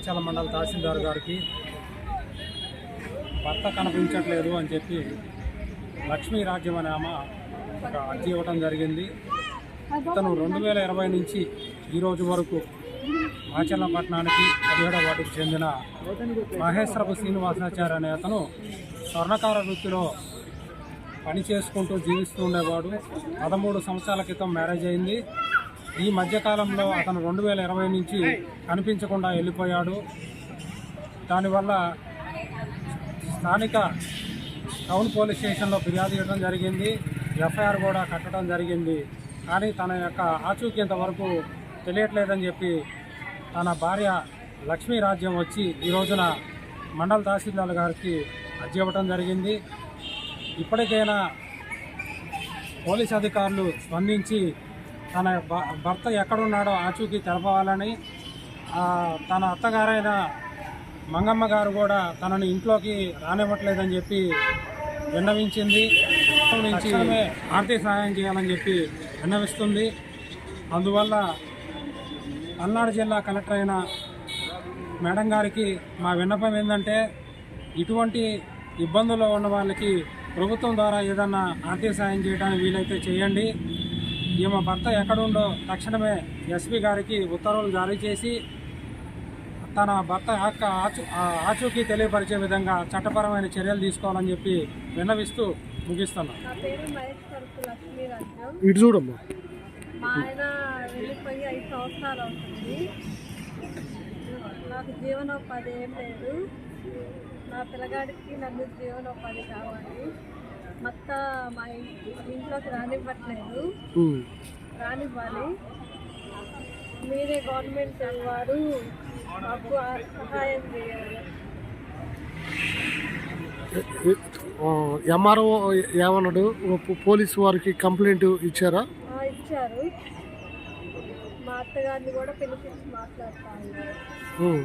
మాచల మండల తహసీల్దార్ గారికి భర్త కనిపించట్లేదు అని చెప్పి లక్ష్మీ రాజ్యం అనే ఆమె ఒక అర్జీ ఇవ్వడం జరిగింది. ఇతను రెండు వేల ఇరవై నుంచి ఈ రోజు వరకు మాచర్ల పట్టణానికి పదిహేడవ వాటికి చెందిన మహేశ్వరపు శ్రీనివాసాచార్య అనే అతను స్వర్ణకార వృత్తిలో పని చేసుకుంటూ జీవిస్తూ ఉండేవాడు. పదమూడు సంవత్సరాల క్రితం మ్యారేజ్ అయింది. ఈ మధ్యకాలంలో అతను రెండు వేల ఇరవై నుంచి కనిపించకుండా వెళ్ళిపోయాడు. దానివల్ల స్థానిక టౌన్ పోలీస్ స్టేషన్లో ఫిర్యాదు చేయడం జరిగింది. ఎఫ్ఐఆర్ కూడా కట్టడం జరిగింది. కానీ తన యొక్క ఆచూకీ వరకు తెలియట్లేదని చెప్పి తన భార్య లక్ష్మీ రాజ్యం వచ్చి ఈ రోజున మండల తహసీల్దార్ గారికి అర్జీ ఇవ్వటం జరిగింది. ఇప్పటికైనా పోలీస్ అధికారులు స్పందించి తన భ- భర్త ఎక్కడున్నాడో ఆచూకీ తెలపాలని ఆ, తన అత్తగారైన మంగమ్మ గారు కూడా తనని ఇంట్లోకి రానివ్వట్లేదని చెప్పి విన్నవించింది. నుంచి ఆర్థిక సహాయం చేయాలని చెప్పి విన్నవిస్తుంది. అందువల్ల పల్నాడు జిల్లా కలెక్టర్ అయిన మేడం గారికి మా విన్నపం ఏంటంటే ఇటువంటి ఇబ్బందుల్లో ఉన్న వాళ్ళకి ప్రభుత్వం ద్వారా ఏదన్నా ఆర్థిక సాయం చేయడానికి వీలైతే చేయండి. ఈమె భర్త ఎక్కడుండో తక్షణమే ఎస్పీ గారికి ఉత్తర్వులు జారీ చేసి తన భర్త యొక్క ఆచూ ఆ ఆచూకీ తెలియపరిచే విధంగా చట్టపరమైన చర్యలు తీసుకోవాలని చెప్పి విన్నవిస్తూ ముగిస్తున్నాను నా పేరు మహేష్ కరుపు లక్ష్మీ రాజ్యం ఇటు చూడమ్మా. మా ఆయన వెళ్ళిపోయి ఐదు సంవత్సరాలు అవుతుంది. నాకు జీవనోపాధి ఏం లేదు. నా పిల్లగాడికి నన్ను జీవనోపాధి కావాలి. మొత్త మా ఇంట్లోకి రానివ్వట్లేదు. రానివ్వాలి. మీరే గవర్నమెంట్ వారు మాకు సహాయం చేయాలి. ఎంఆర్ఓ ఏమన్నాడు? పోలీసు వారికి కంప్లైంట్ ఇచ్చారా? ఇచ్చారు. మా అత్తగారిని కూడా పిలిపించి మాట్లాడుతా ఉన్నారు ఉమ్.